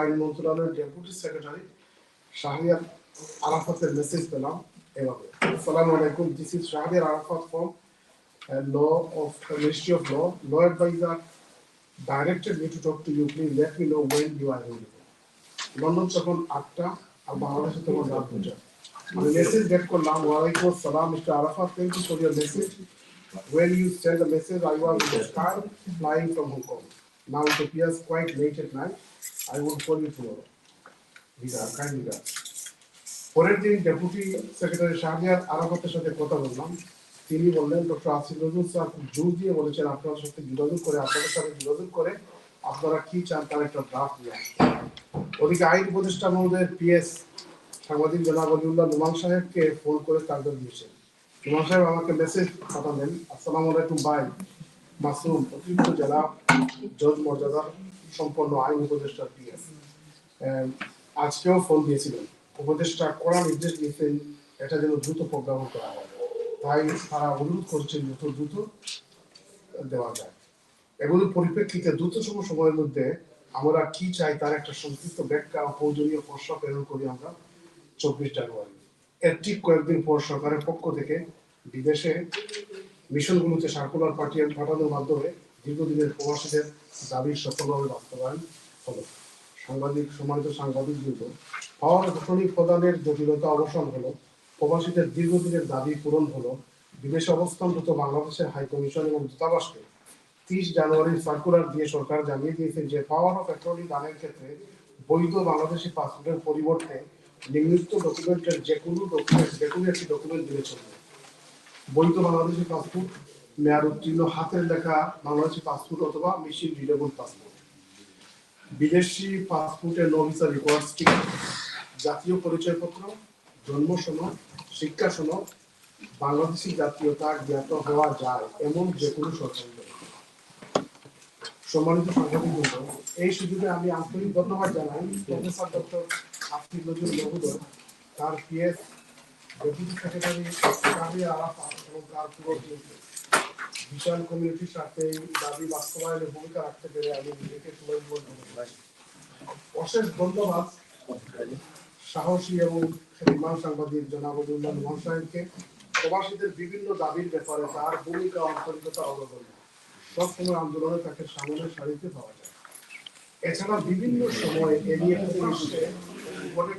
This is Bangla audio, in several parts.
আইন মন্ত্রণালয়ের ডেপুটি সেক্রেটারি শাহরিয়ার আরাফাতের মেসেজ পেলাম এভাবে। আসসালামু আলাইকুম this is Shahriar Arafat from law of ministry of law law adviser directed me to talk to you, please let me know when you are available London তখন আটটা, আর বাংলাদেশে তখন রাত দুটা আমি মেসেজ গেট করলাম, ওয়ালাইকুম আসসালাম mister Arafat thank you for your message when you send the message, I was in the sky flying from Hong Kong now it appears quite late at night. I will call you tomorrow. Vida, kind Vida. পরের দিন ডেপুটি সেক্রেটারি শাহরিয়ার আরাফাতের সাথে কথা বললাম। তিনি বললেন ডক্টর আসিফ নজরুল স্যার খুব জোর দিয়ে বলেছেন আপনাদের সাথে যোগাযোগ করে আপনাদের সাথে যোগাযোগ করে আপনারা কি চান তার একটা ড্রাফট নিয়ে ওদিকে আইন উপদেষ্টা মহোদয়ের পিএস সাংবাদিক জনাব অলিউল্লাহ নুমান সাহেবকে ফোন করে তাদের দিয়েছেন নুমান সাহেব আমাকে মেসেজ পাঠালেন আসসালামু আলাইকুম ভাই। মাসুম অতিরিক্ত জেলা জজ মর্যাদার সম্পন্ন আইন উপদেষ্টা পিএস আজকেও ফোন দিয়েছিলেন। উপদেষ্টা কড়া নির্দেশ দিয়েছেন, এটা যেন দ্রুত প্রজ্ঞাপন করা হয়। তাই তারা অনুরোধ করছেন যত দ্রুত দেওয়া যায়। এগুলোর পরিপ্রেক্ষিতে দ্রুততম সময়ের মধ্যে আমরা কি চাই তার একটা সংক্ষিপ্ত ব্যাখ্যা ও প্রয়োজনীয় প্রস্তাব প্রেরণ করি আমরা চব্বিশ জানুয়ারি। এর ঠিক কয়েকদিন পর সরকারের পক্ষ থেকে বিদেশে মিশনগুলোতে সার্কুলার পাঠিয়ে পাঠানোর মাধ্যমে দীর্ঘদিনের প্রবাসীদের দাবির সফলভাবে বাস্তবায়ন হলো। সাংবাদিক, সম্মানিত সাংবাদিক বৃন্দ পাওয়ার ঘটনী প্রদানের জটিলতা অবসান হলো, প্রবাসীদের দীর্ঘদিনের দাবি পূরণ হলো, বিদেশে অবস্থানরত বাংলাদেশের হাই কমিশন এবং দূতাবাসকে তিরিশ জানুয়ারির সার্কুলার দিয়ে সরকার জানিয়ে দিয়েছেন যে পাওয়ার অফ অ্যাটর্নি দানের ক্ষেত্রে বৈধ বাংলাদেশি পাসপোর্টের পরিবর্তে নিম্নিষ্ট ডকুমেন্টের যে কোনো ডকুমেন্ট যে কোনো একটি ডকুমেন্ট দিলে চলবে। বৈধ বাংলাদেশি পাসপোর্ট মেয়াদ উত্তীর্ণ হাতের লেখা বাংলাদেশি পাসপোর্ট অথবা মেশিন রিডেবল পাসপোর্ট বিদেশি পাসপোর্টের নো ভিসা রিকোয়ার্ড স্টিকার জাতীয় পরিচয়পত্র, জন্ম সনদ, শিক্ষা সনদ, বাংলাদেশি জাতীয়তা জ্ঞাত হওয়া যায় এমন যে কোনো সরকারি সম্মানিত সাংবাদিকবৃন্দ, এই সুযোগে আমি আন্তরিক ধন্যবাদ জানাই প্রফেসর ডক্টর আফিফ নজরুল তার PS deputy secretary Kabi Arafat এবং তার পুরো বিশাল কমিউনিটির সাথে দাবি বাস্তবায়নে ভূমিকা রাখতে পেরে আমি নিজেকে সুবর্ণ অশেষ ধন্যবাদ সাহসী এবং সম্মান সাংবাদিক জনাব আবদুল্লাহ মোহন সাহেবকে। প্রবাসীদের বিভিন্ন দাবির ব্যাপারে তার ভূমিকা অন্তর্গতা অবগত। সবসময় আন্দোলনে তাকে সামনের সারিতে পাওয়া যায়। এছাড়া বিভিন্ন সময়ে এসে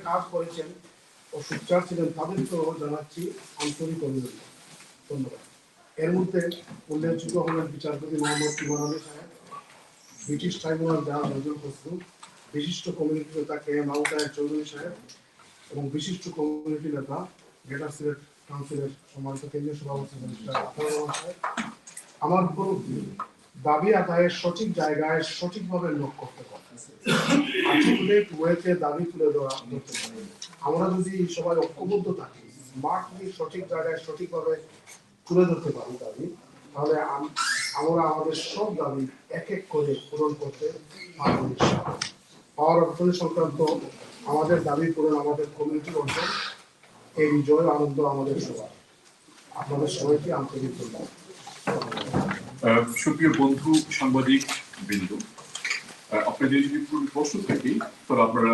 কাজ করেছেন। ও সুচার ছিলেন তাদেরকেও জানাচ্ছি আন্তরিক অভিনন্দন। ধন্যবাদ। এর মধ্যে উল্লেখযোগ্য হলেন বিচারপতি মোহাম্মদ ইমান সাহেব, ব্রিটিশ ট্রাইব্যুনাল জাজ নজরুল ফসলু বিশিষ্ট কমিউনিটি নেতা কে এম আউতায় চৌধুরী সাহেব এবং বিশিষ্ট কমিউনিটি নেতা গ্রেটার সিলেট কাউন্সিলের সম্মানিত কেন্দ্রীয় সভাপতি আমার উপলব্ধি দাবি আদায়ের সঠিক জায়গায় সঠিকভাবে লোক করতে পারে। আর্টিকুলেট দাবি তুলে দেওয়া ধরতে পারে আমরা যদি সবাই ঐক্যবদ্ধ থাকি স্মার্টলি সঠিক জায়গায় সঠিকভাবে তুলে ধরতে পারি দাবি, তাহলে আমরা আমাদের সব দাবি এক এক করে পূরণ করতে পারব পাওয়ার সংক্রান্ত আমাদের দাবি পূরণ আমাদের কমিউনিটির অর্জন এই বিজয় আনন্দ আমাদের সবার। আপনাদের সবাইকে আন্তরিক ধন্যবাদ। সুপ্রিয় বন্ধু, সাংবাদিক বিন্দু আপনাদের যদি পুরো প্রশ্ন থাকে, তাহলে আপনারা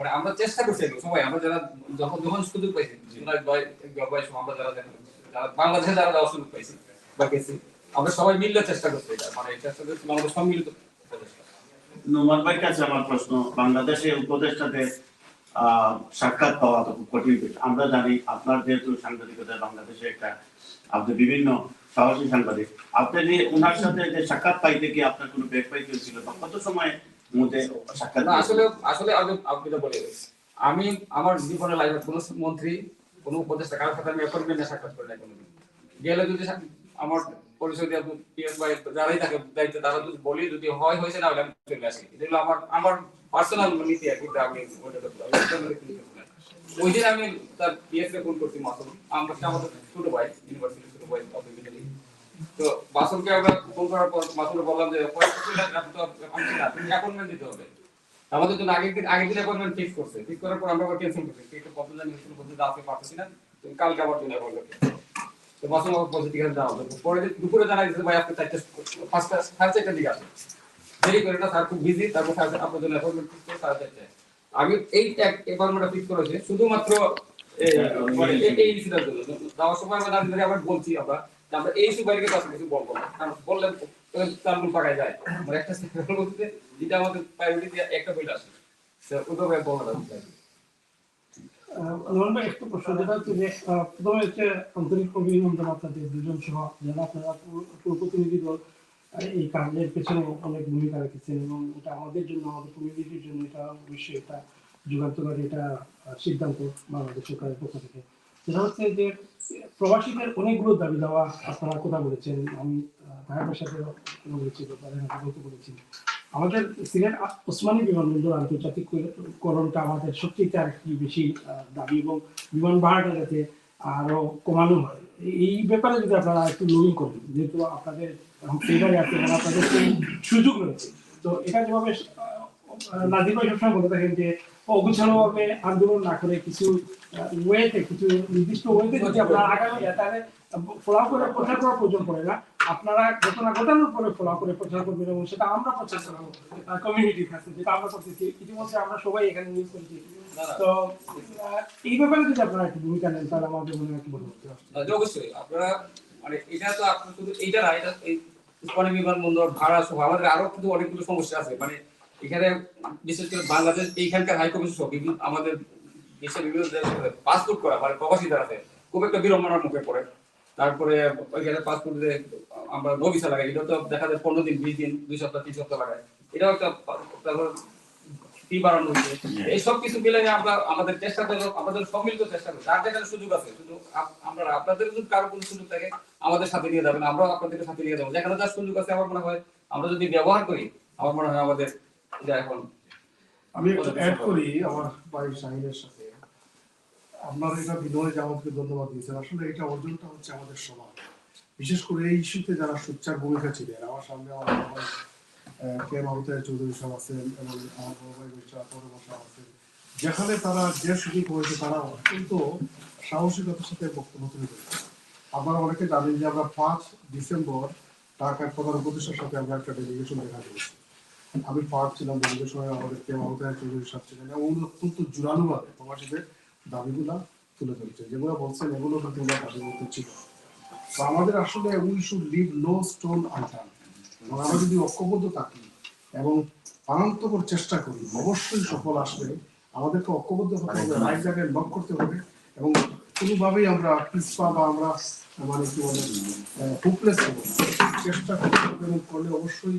মানে আমরা চেষ্টা করছি সবাই। আমরা যারা যখন যখন সুযোগ পাইছি আমরা যারা বাংলাদেশে যারা যাওয়ার সুযোগ পাইছি, বা গেছি, আমরা সবাই মিলে চেষ্টা করছি মানে চেষ্টা করছি আমাদের সম্মিলিত। নোমান কাছে আমার প্রশ্ন উপদেষ্টাদের সাক্ষাৎ পাওয়া তো খুব কঠিন আমরা জানি আপনার যেহেতু সাংবাদিকতা বাংলাদেশে একটা, আপনি বিভিন্ন সাহসী সাংবাদিক। আপনি ওনার সাথে যে সাক্ষাৎ পাইতে কি আপনার কোনো বেগ পাইতে ছিল বা কত সময় সাক্ষাৎ আসলে আসলে আমি আপনি তো বলে আমি আমার জীবনে লাইফে কোনো মন্ত্রী কোনো উপদেষ্টা কারোর সাথে আমি অ্যাপয়েন্টমেন্টে সাক্ষাৎ করি না কোনোদিন। গেলে যদি আমার পরিচয় দিয়ে পিএস ভাই যারাই থাকে দায়িত্ব তারা যদি বলি যদি হয় হয়েছে না হলে আমি চলে আসি। এটা হলো আমার আমার পার্সোনাল নীতি আর কি আমি আমি। ওই দিন তার বিএসএ ফোন করছি মাসুম আমরা আমাদের ছোট ভাই ইউনিভার্সিটি ছোট ভাই তো বাসনকে আমরা ফোন করার পর মাসুমকে বললাম যে আপনি তো আনছি না? তুমি অ্যাপয়েন্টমেন্ট দিতে হবে। আমাদের জন্য আগের দিন আগের দিন অ্যাপয়েন্টমেন্ট ফিক্স করছে। ফিক্স করার পর আমরা ক্যান্সেল করছি। কি প্রবলেম জানি শুনে বলতে আসতে পারতেছি না। কালকে আবার তুমি অ্যাপয়েন্টমেন্ট তো মাসুম আমার পজিটিভ আছে যাওয়া হবে। পরে দুপুরে করেছি। শুধুমাত্র যাওয়ার সময় আমরা বলছি আমরা। আমরা এই ইস্যু বাইরে কাছে বলব না। কারণ বললে তারগুলো পাকায় যায়। মানে একটা বলতে যেটা আমাদের প্রায়োরিটি একটা হইলে আসে। তো আমার ভাই প্রতিনিধি দল এই পেছনে অনেক ভূমিকা রেখেছেন এবং এটা আমাদের জন্য, আমাদের কমিউনিটির জন্য এটা অবশ্যই এটা যুগান্তকারী এটা সিদ্ধান্ত বাংলাদেশ সরকারের পক্ষ থেকে। সেটা হচ্ছে যে প্রবাসীদের অনেকগুলো দাবি দেওয়া আপনারা কথা বলেছেন, আমি ঢাকার সাথে বলেছি তাদের বলেছি। আমাদের সিলেট ওসমানী বিমানবন্দর আন্তর্জাতিককরণটা আমাদের সত্যিই তার একটি বেশি দাবি এবং বিমান ভাড়াটা যাতে আরও কমানো হয়। এই- ব্যাপারে যদি আপনারা একটু লোডিং করেন, যেহেতু আপনাদের ফেভারে আছে আপনাদের সুযোগ রয়েছে। তো এটা যেভাবে নাজির সবসময় বলে থাকেন যে অগুছালোভাবে আন্দোলন না করে কিছু ওয়েতে কিছু নির্দিষ্ট ওয়েতে যদি আপনারা আগামী তাহলে ফলো করে প্রচার করার প্রয়োজন পড়ে না। আপনারা ঘটনা ঘটানোর পরে ফলো করে প্রচার করবেন এবং সেটা আমরা প্রচার করাবো কমিউনিটির কাছে যেটা আমরা করতেছি। ইতিমধ্যে আমরা সবাই এখানে নিউজ করেছি। তো এই ব্যাপারে যদি আপনারা একটু ভূমিকা নেন তাহলে আমাদের মনে হয় অবশ্যই। আপনারা মানে এটা তো আপনার শুধু এইটা না এটা এই বিমানবন্দর ভাড়া সহ আমাদের আরও কিন্তু অনেকগুলো সমস্যা আছে। মানে এখানে বিশেষ করে বাংলাদেশ এইখানকার হাই কমিশন সহ বিভিন্ন আমাদের দেশের বিভিন্ন পাসপোর্ট করা মানে প্রবাসী আছে খুব একটা বিড়ম্বনার মুখে পড়ে। তারপরে ওইখানে পাসপোর্ট আমরা নো ভিসা লাগাই এটা তো দেখা যায় পনেরো দিন বিশ দিন দুই সপ্তাহ তিন সপ্তাহ লাগায়। এটাও একটা তারপর ফি বাড়ানো হয়েছে। এই সব কিছু মিলে আমরা আমাদের চেষ্টা করব আমাদের সম্মিলিত চেষ্টা করব। যার যেখানে সুযোগ আছে শুধু আমরা আপনাদের যদি কারও কোনো সুযোগ থাকে আমাদের সাথে নিয়ে যাবেন আমরাও আপনাদের সাথে নিয়ে যাব। যেখানে যার সুযোগ আছে আমার মনে হয় আমরা যদি ব্যবহার করি আমার মনে হয় আমাদের এখন। আমি একটু অ্যাড করি আমার ভাই সাথে। আপনার এটা বিনয় জামাতকে ধন্যবাদ দিয়েছেন। আসলে এটা অর্জনটা হচ্ছে আমাদের সবার বিশেষ করে এই ইস্যুতে যারা সোচ্চার ভূমিকা ছিলেন আমার সামনে আমার কে চৌধুরী সাহেব আছেন এবং আমার বড় ভাই সাহেব আছেন যেখানে তারা যে সুযোগ হয়েছে তারা অত্যন্ত সাহসিকতার সাথে বক্তব্য তুলে ধরেছে। আপনারা অনেকে জানেন যে আমরা পাঁচ ডিসেম্বর ঢাকার প্রধান উপদেষ্টার সাথে আমরা একটা ডেলিগেশন দেখা করেছি আমি ছিলাম উনি অত্যন্ত জোরালোভাবে প্রবাসীদের দাবিগুলা তুলে ধরেছে। যেগুলো বলছেন এগুলো কিন্তু ওনার দাবির মধ্যে ছিল। তো আমাদের আসলে we should leave no stone এবং আমরা যদি ঐক্যবদ্ধ থাকি এবং চেষ্টা করি অবশ্যই সফল আসবে। আমাদেরকে ঐক্যবদ্ধ হতে হবে রাইট জায়গায় লক করতে হবে এবং কোনোভাবেই আমরা পিসপা বা আমরা মানে কি বলে হুপলেস হব চেষ্টা করতে হবে এবং করলে অবশ্যই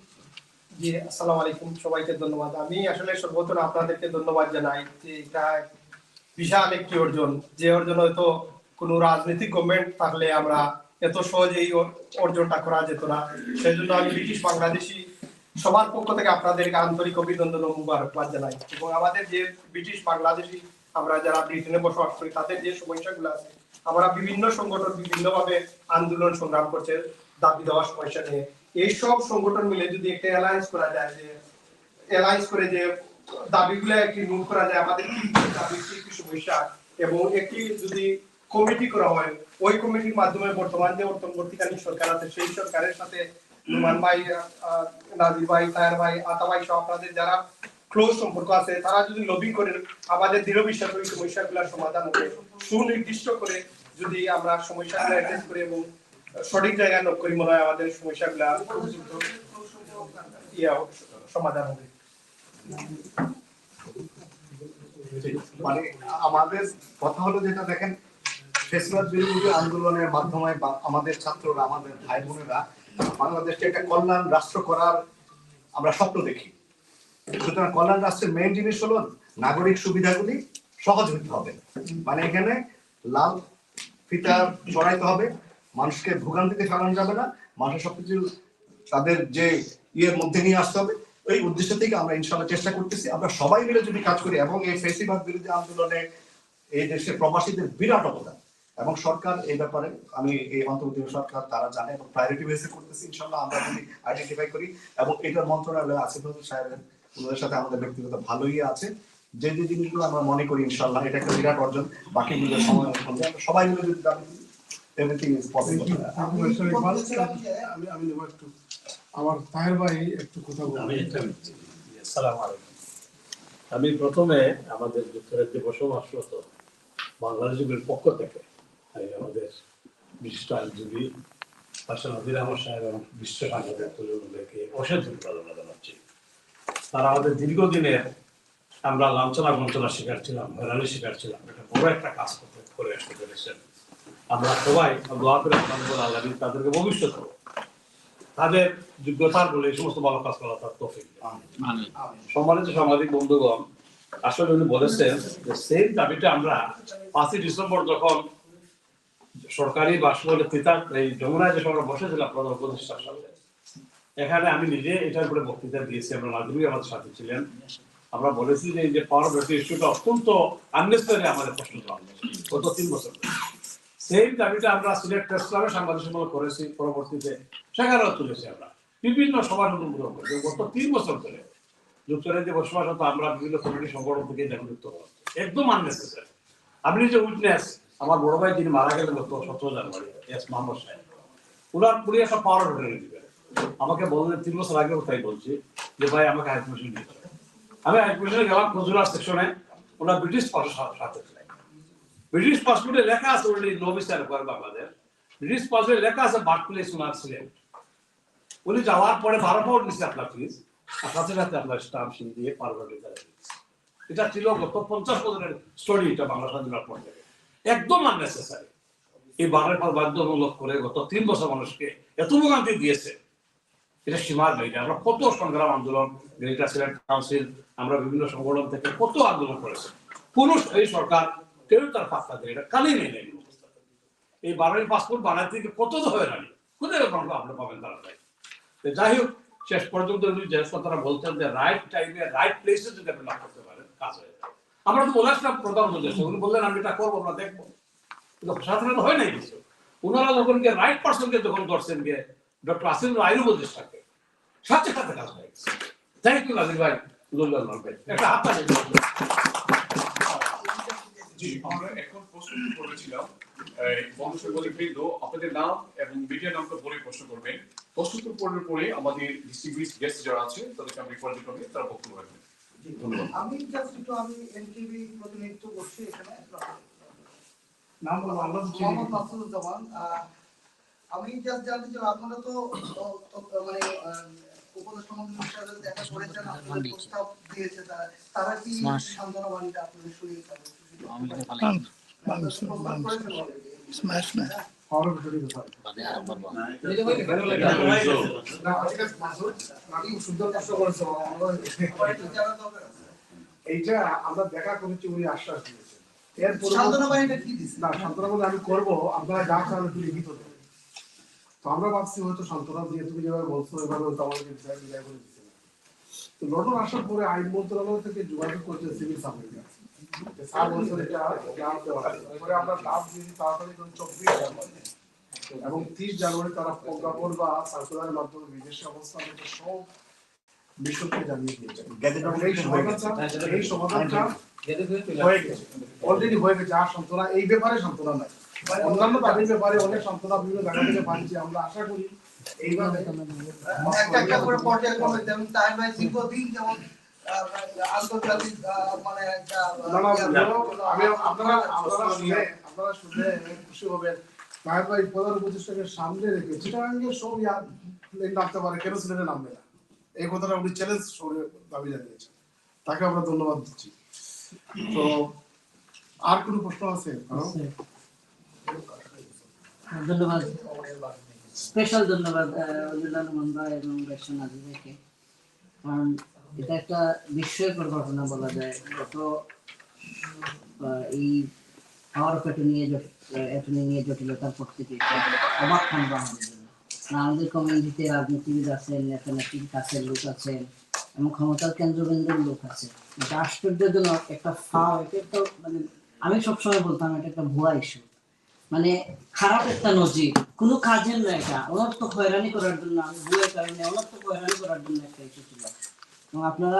জি আলাইকুম। সবাইকে ধন্যবাদ। আমি আসলে আপনাদেরকে ধন্যবাদ জানাই এটা বিশাল একটি অর্জন, যে অর্জন হয়তো কোনো রাজনৈতিক গভর্নমেন্ট থাকলে আমরা এত সহজে এই অর্জনটা করা যেত না। সেই জন্য আমি ব্রিটিশ বাংলাদেশি সবার পক্ষ থেকে আপনাদেরকে আন্তরিক অভিনন্দন মুবারকবাদ জানাই। এবং আমাদের যে ব্রিটিশ বাংলাদেশি, আমরা যারা ব্রিটেনে বসবাস করি, তাদের যে সমস্যাগুলো আছে আমরা বিভিন্ন সংগঠন বিভিন্নভাবে আন্দোলন সংগ্রাম করছে, দাবি দেওয়ার সমস্যা নিয়ে। এইসব সংগঠন মিলে যদি একটা অ্যালায়েন্স করা যায় যে অ্যালায়েন্স করে যে দাবিগুলো একটি নোট করা যায়, আমাদের কি দাবি, কি কি সমস্যা, এবং একটি যদি কমিটি করা হয়, ওই কমিটির মাধ্যমে বর্তমান যে অন্তর্বর্তীকালীন সরকার আছে, সেই সরকারের সাথে নুমান ভাই নাজির ভাই তায়ার ভাই, আতা ভাই সহ আপনাদের যারা ক্লোজ সম্পর্ক আছে, তারা যদি লবিং করে, আমাদের দৃঢ় বিশ্বাস ওই সমস্যাগুলোর সমাধান হবে। সুনির্দিষ্ট করে যদি আমরা সমস্যাগুলো অ্যাড্রেস করি এবং সঠিক জায়গায় নক করি, মনে হয় আমাদের সমস্যাগুলা ইয়া সমাধান হবে। মানে আমাদের কথা হলো যেটা, দেখেন, ফেসিবাদ বিরোধী আন্দোলনের মাধ্যমে আমাদের ছাত্ররা, আমাদের ভাই বোনেরা বাংলাদেশকে একটা কল্যাণ রাষ্ট্র করার আমরা স্বপ্ন দেখি। সুতরাং কল্যাণ রাষ্ট্রের মেইন জিনিস হলো নাগরিক সুবিধাগুলি সহজ হতে হবে। মানে এখানে লাল ফিতা হবে, মানুষকে ভোগান্তিতে ফেলানো যাবে না মানুষের সবকিছু তাদের যে ইয়ের মধ্যে নিয়ে আসতে হবে। উদ্দেশ্য থেকে আমরা ইনশাল্লাহ চেষ্টা করতেছি, আমরা সবাই মিলে যদি কাজ করি এবং এই ফেসিবাদ বিরোধী আন্দোলনে এই দেশের প্রবাসীদের বিরাট অবদান এবং সরকার এই ব্যাপারে, আমি এই অন্তর্বর্তী সরকার তারা জানে এবং প্রায়োরিটি বেসে করতেছি ইনশাল্লাহ আমরা যদি আইডেন্টিফাই করি এবং এটার মন্ত্রণালয় আসিফ সাহেবের ওনাদের সাথে আমাদের ব্যক্তিগত ভালোই আছে। যে যে জিনিসগুলো আমরা মনে করি ইনশাল্লাহ এটা একটা বিরাট অর্জন। বাকি মিলে সময় সঙ্গে সবাই মিলে যদি দাবি এভরিথিং ইজ পসিবল আমি আমি একটু। আমার তাহের ভাই একটু কথা আমি বলবেন আসসালামু আলাইকুম। আমি প্রথমে আমাদের যুক্তরাজ্যে বসবাসরত বাংলাদেশের পক্ষ থেকে। আমি আমাদের বিশিষ্ট আইনজীবী হাসান আদির আহমদ সাহেব এবং বিশ্ব সাংবাদিক অশেষ ধন্যবাদ জানাচ্ছি। তারা আমাদের দীর্ঘদিনের আমরা লাঞ্ছনা বঞ্চনার শিকার ছিলাম হয়রানির শিকার ছিলাম। একটা বড় একটা কাজ করতে করে আসতে পেরেছেন। আমরা সবাই দোয়া করে আল্লাহ তাদেরকে ভবিষ্যৎ হব তাদের যোগ্যতার বলে এই সমস্ত ভালো কাজ করা তার তফিক সম্মানিত সাংবাদিক বন্ধুগণ আসলে উনি বলেছেন যে সেই দাবিটা আমরা পাঁচই ডিসেম্বর যখন সরকারি বাসভবনে তিতার এই যমুনায় যে আমরা বসেছিলাম প্রধান উপদেষ্টার সাথে এখানে আমি নিজে এটার উপরে বক্তৃতা দিয়েছি, আমরা মাধুরী আমাদের সাথে ছিলেন। আমরা বলেছি যে এই যে পাওয়ার ব্যাটারি ইস্যুটা অত্যন্ত আননেসারি আমাদের প্রশ্ন গত তিন বছর। সেই দাবিটা আমরা সিলেট প্রেস ক্লাবে সাংবাদিক সম্মেলন করেছি, পরবর্তীতে সেখানেও তুলেছি আমরা। বিভিন্ন সভার অনুগ্রহ করে গত তিন বছর ধরে যুক্তরাজ্যে বসবাস হতো আমরা বিভিন্ন কমিটি সংগঠন থেকে করছি একদম আননেসেসারি আপনি যে উইটনেস আমার বড় ভাই যিনি মারা গেলেন গত সতেরো জানুয়ারি, এস মোহাম্মদ সাহেব ওনার পুরিয়া সব পাওয়ার হোটেলে দিবেন আমাকে বললেন, তিন বছর আগে তাই বলছি যে, ভাই, আমাকে হাই কমিশন হবে। আমি হাই কমিশনে গেলাম কনজুলার সেকশনে ওনার ব্রিটিশ পাসপোর্ট সাথে ব্রিটিশ পাসপোর্টে লেখা আছে already no visa require Bangladesh British পাসপোর্টে লেখা আছে বার্থ প্লেস ওনার ছিলেন উনি যাওয়ার পরে বারো পাউন্ড নিচ্ছে আপনার ফিস আর সাথে সাথে আপনার স্টাম্প সিল দিয়ে পারভার্টি এটা ছিল গত পঞ্চাশ বছরের স্টোরি এটা বাংলা স্বাধীনতার পর থেকে। একদম আননেসেসারি এই বারের পর বাধ্যতামূলক করে গত তিন বছর মানুষকে এত ভোগান্তি দিয়েছে। এটা সীমার বাইরে। আমরা কত সংগ্রাম আন্দোলন, গ্রেটার সিলেট কাউন্সিল আমরা বিভিন্ন সংগঠন থেকে কত আন্দোলন করেছি। পুরুষ এই সরকার কেউ তার পাত্তা দেয় এটা কানে নেই নেই এই বারোই পাসপোর্ট বানাতে গিয়ে কত হয়ে রানি কোথায় আপনি পাবেন তারা তাই যাই হোক, শেষ পর্যন্ত উনি যে বলছেন যে রাইট টাইমে রাইট প্লেসে যদি আপনি না করতে পারেন, কাজ হয়ে আমরা তো বলে আসলাম প্রধান উদ্দেশ্য উনি বললেন, আমি এটা করব, আমরা দেখব। কিন্তু সাথে হয় নাই কিছু। ওনারা যখন গিয়ে রাইট পার্সনকে যখন করছেন গিয়ে ডক্টর আসিম আইন উপদেষ্টাকে। সাথে সাথে কাজ হয়ে গেছে। থ্যাংক ইউ নাজির ভাই। লুল্লাহ ভাই একটা হাত। আমরা এখন প্রশ্ন করেছিলাম এই, বন্ধু সাংবাদিক বৃন্দ আপনাদের নাম এবং মিডিয়া নামটা বলে প্রশ্ন করবেন। প্রশ্ন উত্তরের পরে আমাদের ডিস্ট্রিবিউট গেস্ট যারা আছে তাদেরকে আমি রিকোয়ার্ড তারা বক্তব্য রাখবেন। আমি জাস্ট একটু আমি এনটিভি প্রতিনিধিত্ব করছি এখানে। নাম মোহাম্মদ মাসুদুজ্জামান আহ, আমি জাস্ট জানতে চাই আপনারা তো মানে উপদেষ্টা মন্ত্রীর সাথে দেখা করেছেন আপনাদের প্রস্তাব দিয়েছে তারা তারা কি সান্ত্বনা বাণীটা আপনাদের শুনিয়ে। এইটা আমরা দেখা করেছি উনি আশ্বাস দিয়েছেন। এর সান্ত্বনা বাণীটা কি দিচ্ছে না সান্ত্বনা বলে আমি করব আপনারা যা চান লিখিত তো আমরা ভাবছি হয়তো সান্ত্বনা দিয়ে তুমি যেভাবে বলছো এভাবে হয়তো আমাদেরকে বিদায় বিদায় করে দিচ্ছে না তো লন্ডন আসার পরে আইন মন্ত্রণালয় থেকে যোগাযোগ করছে সিভিল সার্ভিস স্যার বলছেন এটা গ্রাম পরে আমরা ডাব দিয়েছি তাড়াতাড়ি করে চব্বিশ জানুয়ারি। এবং তিরিশ জানুয়ারি তারা প্রজ্ঞাপন বা সার্কুলারের মাধ্যমে বিদেশি অবস্থান সব বিশ্বকে জানিয়ে দিয়েছে। এই সমাধানটা হয়ে গেছে। অলরেডি হয়ে গেছে। আর সান্ত্বনা এই ব্যাপারে সান্ত্বনা নাই। অন্যান্য দাবির ব্যাপারে অনেক বিভিন্ন জায়গা থেকে পাচ্ছি আমরা আশা করি এইভাবে একটা একটা করে পর্যায়ক্রমে যেমন তাই ভাই দীর্ঘদিন যেমন আন্তর্জাতিক মানে একটা না, না, না, আমি আপনারা আপনারা শুনে আপনারা শুনে খুশি হবেন। নায়ক ভাই প্রধান উপদেষ্টাকে সামনে রেখে চিটাগাঙ্গে সব ইয়াদ প্লেন নামতে পারে কেন সিলেটে নামবে না। এই কথাটা উনি চ্যালেঞ্জ সরে দাবি জানিয়েছেন। তাকে আমরা ধন্যবাদ দিচ্ছি। তো আর কোনো প্রশ্ন আছে? ধন্যবাদ। স্পেশাল ধন্যবাদ অজিলাল মন্দা এবং কারণ এটা একটা বিস্ময়কর ঘটনা বলা যায়। গত এই পাওয়ার নিয়ে নিয়ে জটিলতার পর থেকে অবাক আমাদের আমাদের কমিউনিটিতে রাজনীতিবিদ আছেন ন্যাশনালিটির কাছের লোক আছেন এবং ক্ষমতার কেন্দ্রবিন্দুর লোক আছে এটা আশ্চর্যজনক, একটা ফাও, এটা একটা মানে আমি সবসময় বলতাম, এটা একটা ভুয়া ইস্যু মানে খারাপ একটা নজির। কোনো কাজের না এটা অনর্থক হয়রানি করার জন্য আমি ভুলের কারণে অনর্থক হয়রানি করার জন্য একটা ইস্যু ছিল। এবং আপনারা